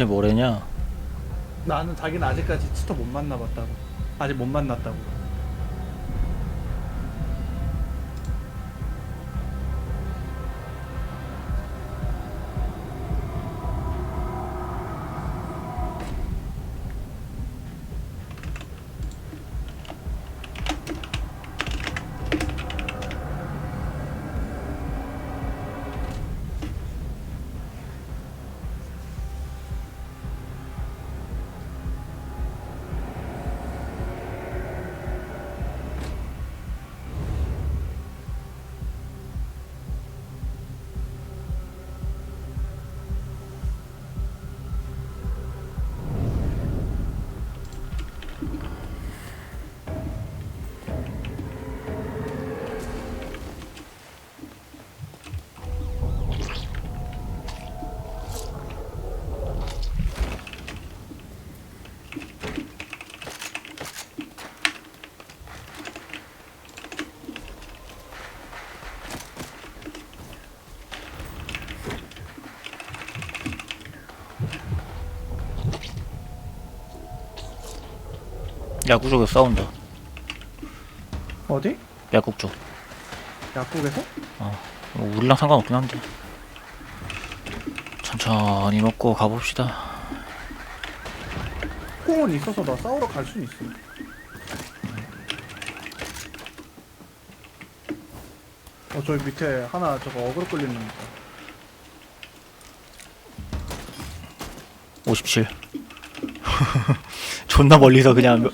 대체 뭐래냐? 나는 자기는 아직까지 치터 못 만나봤다고. 아직 못 만났다고. 야구 쪽에 싸운다. 어디? 야국 쪽. 약국에서? 뭐 우리랑 상관없긴 한데. 천천히 먹고 가봅시다. 콩은 있어서 나 싸우러 갈 수는 있어. 어, 저기 밑에 하나 저거 어그로 끌리는 거. 57. 존나 멀리서 그냥 명-?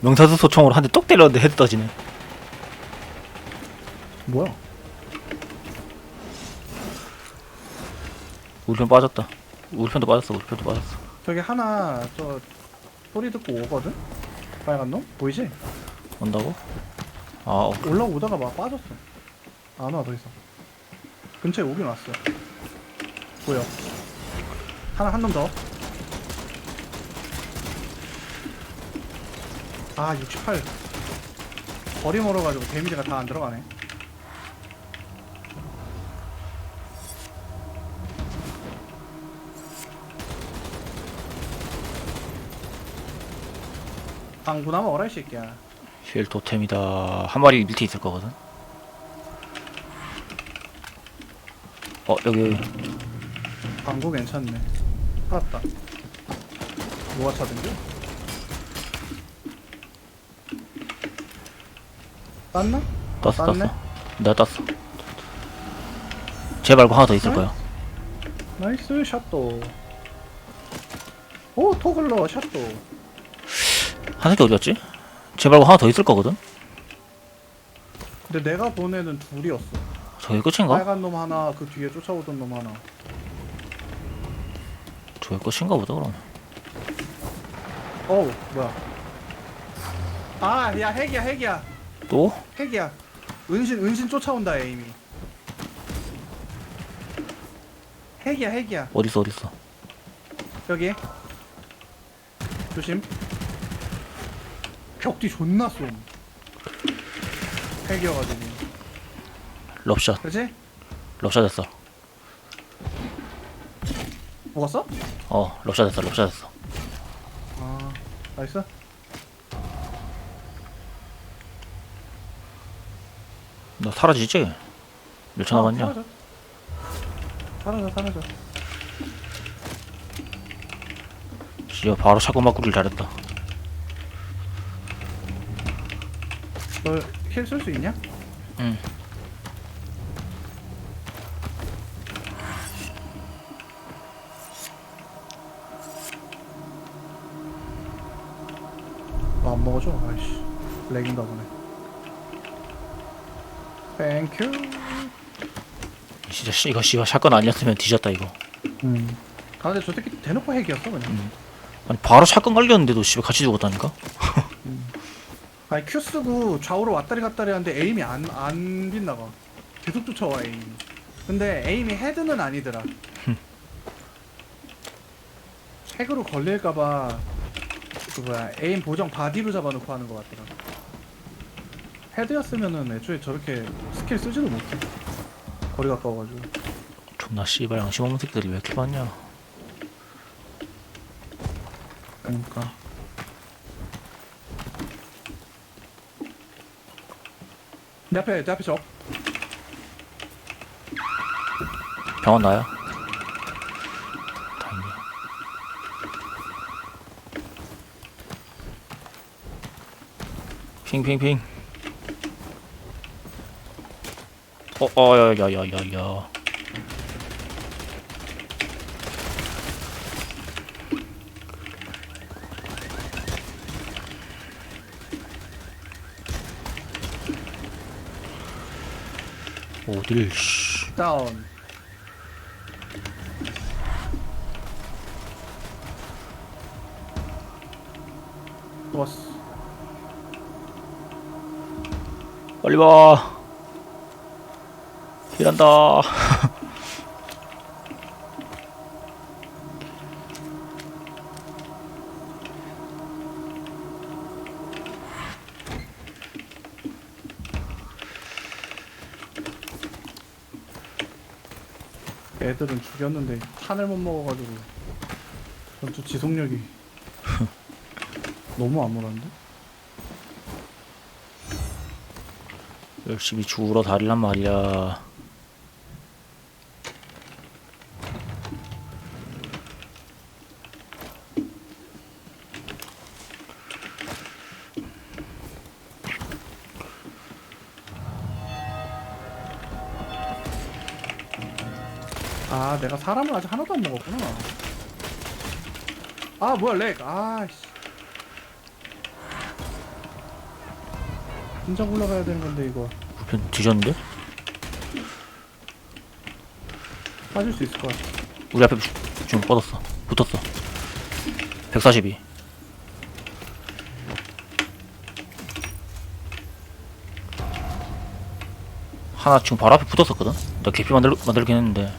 명사수 소총으로 한 대 똑 때렸는데 헤드 떠지네. 뭐야? 우리 편 빠졌다. 우리 편도 빠졌어. 우리 편도 빠졌어. 저기 하나 저 소리 듣고 오거든? 빨간 놈? 보이지? 온다고? 아, 어. 올라오다가 막 빠졌어. 안 와 더 이상. 근처에 오긴 왔어. 보여. 하나 한 놈 더. 아 68. 거리 멀어가지고 데미지가 다 안 들어가네. 방구나면 어라 이 새끼야. 힐 토템이다. 한 마리 밑에 있을 거거든. 어, 여기, 여기. 광고 괜찮네. 살았다. 뭐가 차든지? 땄나? 땄어, 땄네? 땄어. 내가 땄어. 쟤 말고 하나 더 있을 응? 거야. 나이스 샷도. 오 토글러 샷도. 한 새끼 어디 갔지? 쟤 말고 하나 더 있을 거거든? 근데 내가 보내는 둘이었어. 저게 끝인가? 빨간 놈 하나, 그 뒤에 쫓아오던 놈 하나. 저게 끝인가 보다, 그럼. 어우 뭐야? 아, 야 핵이야 핵이야 또? 핵이야. 은신 은신 쫓아온다 에이미. 핵이야 핵이야. 어딨어, 어딨어. 여기 조심 벽뒤 존나 쏨 핵이어가지고 럽샷. 그렇지? 럽샷 했어. 먹었어? 어, 럽샷 했어, 럽샷 했어. 아 나이스 너 사라지지? 몇초 남았냐? 아, 사라져 사라져 사라져 바로 샷건 바꾸길 잘했다. 너힐 쓸 수 있냐? 응. 너 안 먹어줘? 아이씨 렉인가 보네 땡큐 진짜 씨, 이거 씨가 샷건 아니었으면 뒤졌다 이거. 음. 아 근데 저 새끼 대놓고 핵이었어 그냥. 아니 바로 샷건 걸렸는데도 씨발 같이 죽었다니까? 아니 큐 쓰고 좌우로 왔다리 갔다리 하는데 에임이 안, 안 빗나가 계속 쫓아와 에임이 근데 에임이 헤드는 아니더라. 핵으로 걸릴까봐 그 뭐야 에임 보정 바디로 잡아놓고 하는 것 같더라 헤드였으면은 애초에 저렇게 스킬 쓰지도 못해 거리 가까워가지고 존나 씨발 양심 없는 새끼들이 왜 이렇게 많냐? 그러니까 내 앞에 내 앞에 적 병원 나요? 다행이네. 핑핑핑. 어, 어, 야, 야, 야, 야, 야. 어딜, 씨. 다운 좋았어 빨리 와. 힐한다. 애들은 죽였는데 탄을 못 먹어가지고 전투 지속력이 너무 암울한데? 열심히 죽으러 다리란 말이야. 아 내가 사람을 아직 하나도 안 먹었구나 아 뭐야 렉 아씨 진짜 올라가야 되는 건데 이거 우편 뒤졌는데? 빠질 수 있을 것 같아 우리 앞에 주- 지금 뻗었어. 붙었어. 142. 하나 지금 바로 앞에 붙었었거든? 나 개피 만들, 만들긴 했는데.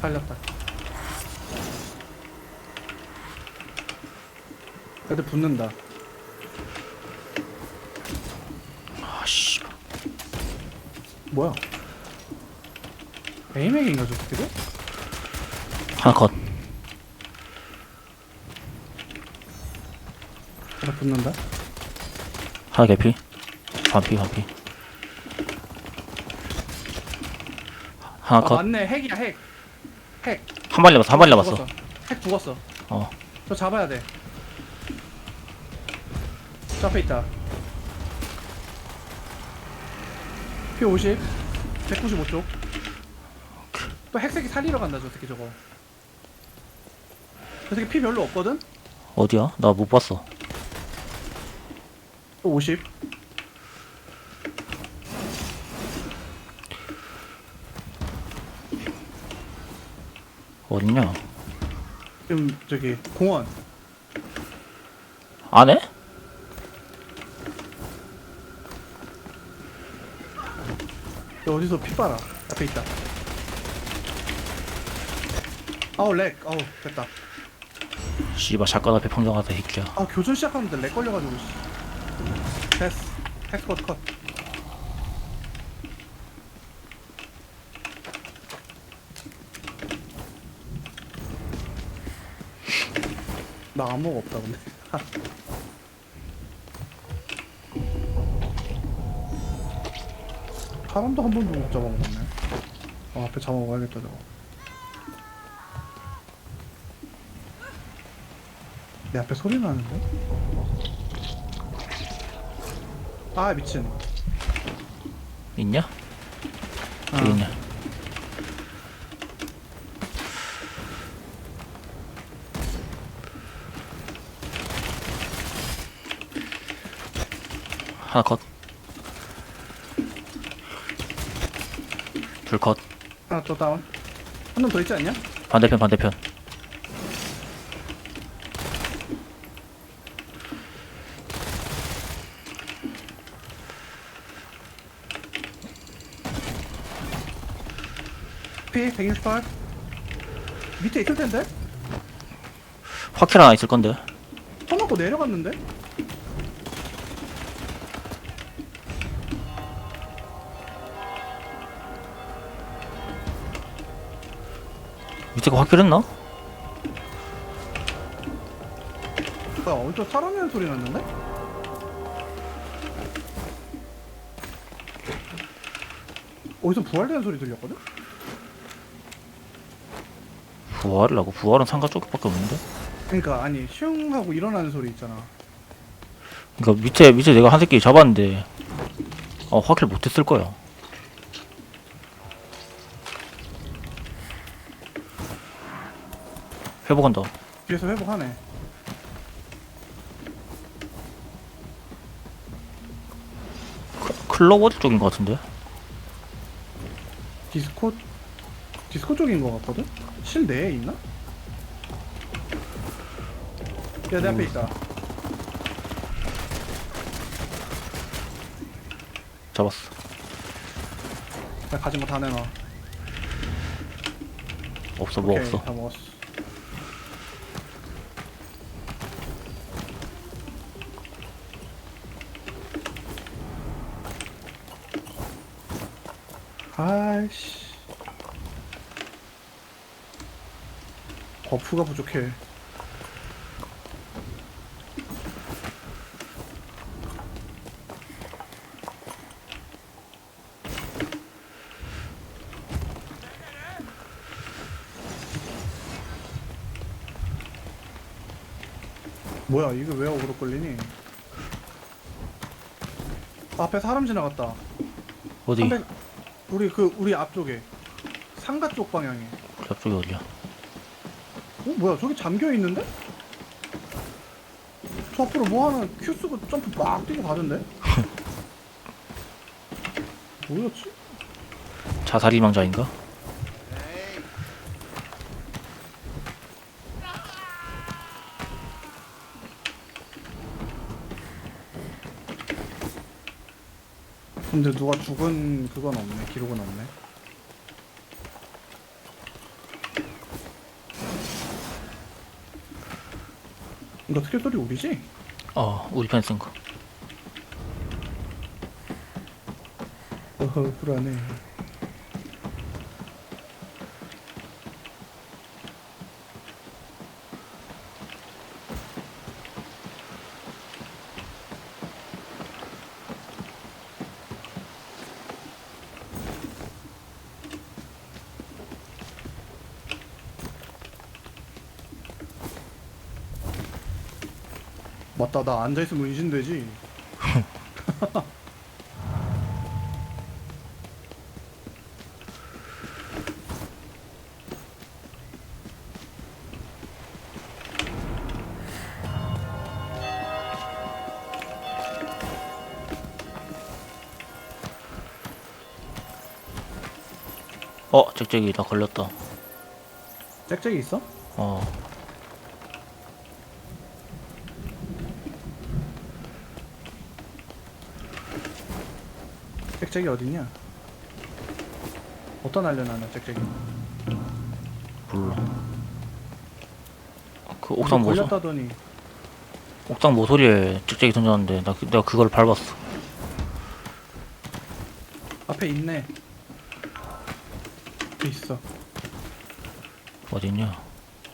살렸다 애들 붙는다 아, 씨. 뭐야 에이맥인가 저 새끼들? 하나 컷. 애들 붙는다 하나 개피. 반피, 반피. 하나 아 컷. 맞네 핵이야 핵 핵. 한발 남았어, 한발 남았어. 죽었어. 핵 죽었어. 어. 저 잡아야 돼. 저 앞에 있다. 피 50. 195쪽. 또 핵새끼 살리러 간다, 저 새끼 저거. 저 새끼 피 별로 없거든? 어디야? 나 못 봤어. 또 50. 어딨냐? 지금 저기 공원. 안에? 저 어디서 피 빨아. 앞에 있다. 아우 렉. 아우 됐다. 씨발, 작가 앞에 평정하다, 새끼야. 아 교전 시작하는데 렉 걸려가지고 씨. 됐어 텍스 컷 컷. 나 암호가 없다 근데. 사람도 한 번도 못 잡아먹었네. 아 앞에 잡아먹어야겠다 저거. 내 앞에 소리 나는데? 아 미친. 있냐? 아, 저기 하나 컷. 둘 컷. 하나 또 다운 한 놈 더 있지 않냐? 반대편 반대편. P 168 밑에 있을 텐데? 확킬 하나 있을 건데. 쳐놓고 내려갔는데? 밑에 거 확킬했나? 어디서 사람이는 소리 났는데? 어디서 부활되는 소리 들렸거든? 부활을 하고 부활은 상가 쪽밖에 없는데 그러니까 아니 슝 하고 일어나는 소리 있잖아 그러니까 밑에 밑에 내가 한 새끼 잡았는데 어 확킬 못했을 거야 회복한다 뒤에서 회복하네. 어디 쪽인 것 같은데? 디스코 디스코 쪽인 것 같거든? 실내에 있나? 야 내 앞에 있다. 잡았어. 나 가진 거 다 내놔 없어 뭐 오케이, 없어. 다 먹었어 아이씨. 버프가 부족해. 뭐야 이거 왜 어그로 끌리니? 앞에 사람 지나갔다. 어디? 300 우리 그 우리 앞쪽에 상가 쪽 방향에 저쪽이 어디야 어 뭐야 저기 잠겨 있는데? 저 앞으로 뭐 하나 큐 쓰고 점프 막 뛰고 가던데? 뭐였지? 자살 희망자인가 근데 누가 죽은 그건 없네. 기록은 없네. 이거 특별 소리 우리지? 어 우리 편쓴 거. 어허 불안해 맞다 나 앉아있으면 은신되지. 어 짹짹이 나 걸렸다. 짹짹이 있어? 어 짹짹이 어딨냐? 어디다 날려놔 짹짹이? 몰라. 그 옥상 모서 걸렸다더니. 옥상 모서리에 짹짹이 던졌는데 나 그- 내가 그걸 밟았어. 앞에 있네. 앞에 있어. 어디 있냐?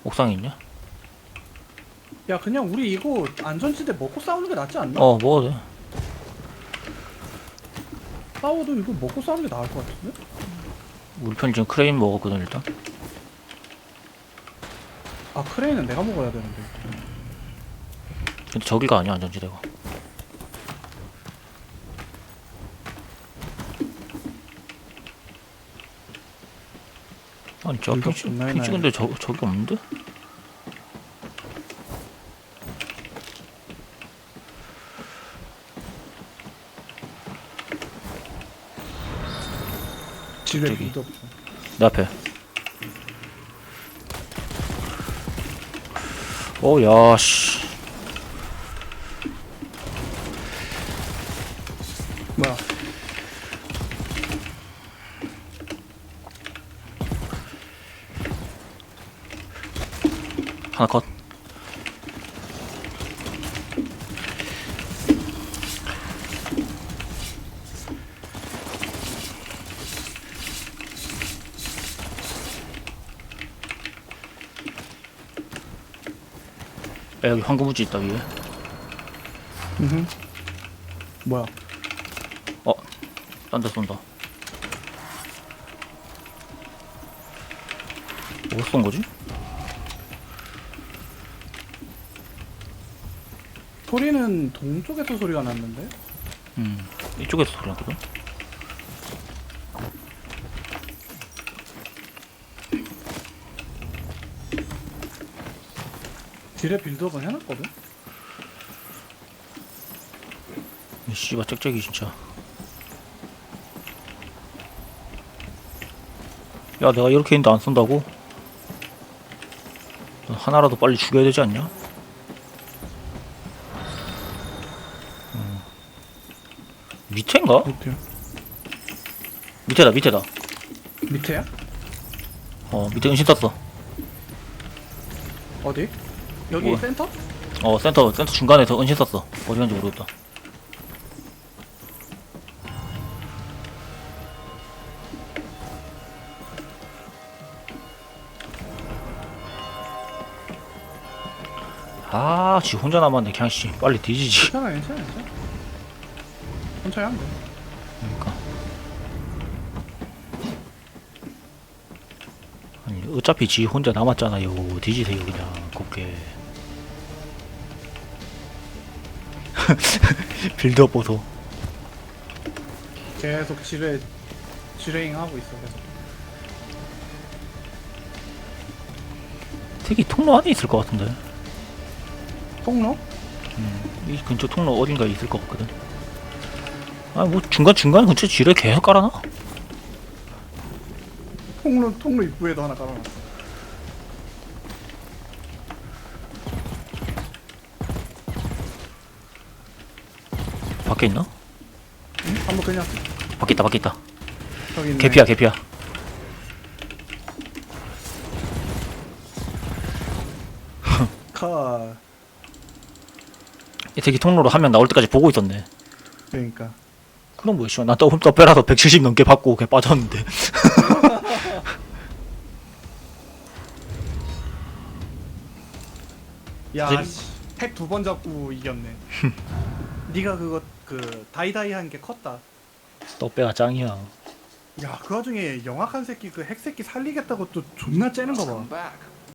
옥상에 있냐? 야 그냥 우리 이거 안전지대 먹고 싸우는 게 낫지 않나? 어 먹어도 돼 싸워도 이거 먹고 싸우는 게 나을 것 같은데? 우리 편 지금 크레인 먹었거든 일단 아 크레인은 내가 먹어야 되는데 근데 저기가 아니야 안전지대가 아니 저 이거 존나 해놔야 찍은데 저, 저기 없는데? 집에 저기. 없어 내 앞에. 오 야 씨. 뭐야? 하나 컷 야, 여기 황금우지 있다 위에 음. 뭐야? 어, 딴 데 쏜다. 어디서 쏜 거지? 소리는 동쪽에서 소리가 났는데? 음, 이쪽에서 소리 났거든. 딜에 빌드업은 해놨거든? 이 씨발 짹짹이 진짜. 야, 내가 이렇게 했는데 안 쏜다고? 너 하나라도 빨리 죽여야 되지 않냐? 음. 밑에인가? 어때요? 밑에다, 밑에다. 밑에야? 어, 밑에 은신 떴어. 어디? 여기 뭐야? 센터? 어, 센터, 센터 중간에서 은신 썼어. 어디 간지 모르겠다. 아, 지 혼자 남았네. 그냥 씨, 빨리 뒤지지. 괜찮아 괜찮아 괜찮아 천천히 하면 돼 그러니까. 아니, 어차피 지 혼자 남았잖아요. 뒤지세요 그냥 곱게. 빌드업 보소. 계속 지뢰 지뢰잉 하고 있어 계속 되게 통로 안에 있을 것 같은데. 통로? 이 근처 통로 어딘가에 있을 것 같거든. 아, 뭐 중간 중간 근처 지뢰 계속 깔아놔. 통로 통로 입구에도 하나 깔아놨어 밖에 있나? 응? 한번 그냥 밖에 있다, 밖에 있다. 저기 있네 개피야, 개피야. 카이 새끼 통로로 한 명 나올 때까지 보고 있었네. 그러니까 그럼 뭐야, 씨발. 나 더블 더블라서 170 넘게 받고 그냥 빠졌는데. 사실- 야핵두 번 잡고 이겼네 네가 그거 그 다이다이 한 게 컸다 떡배가 짱이야. 야 그 와중에 영악한 새끼 그 핵 새끼 살리겠다고 또 존나 째는 거봐 Welcome back.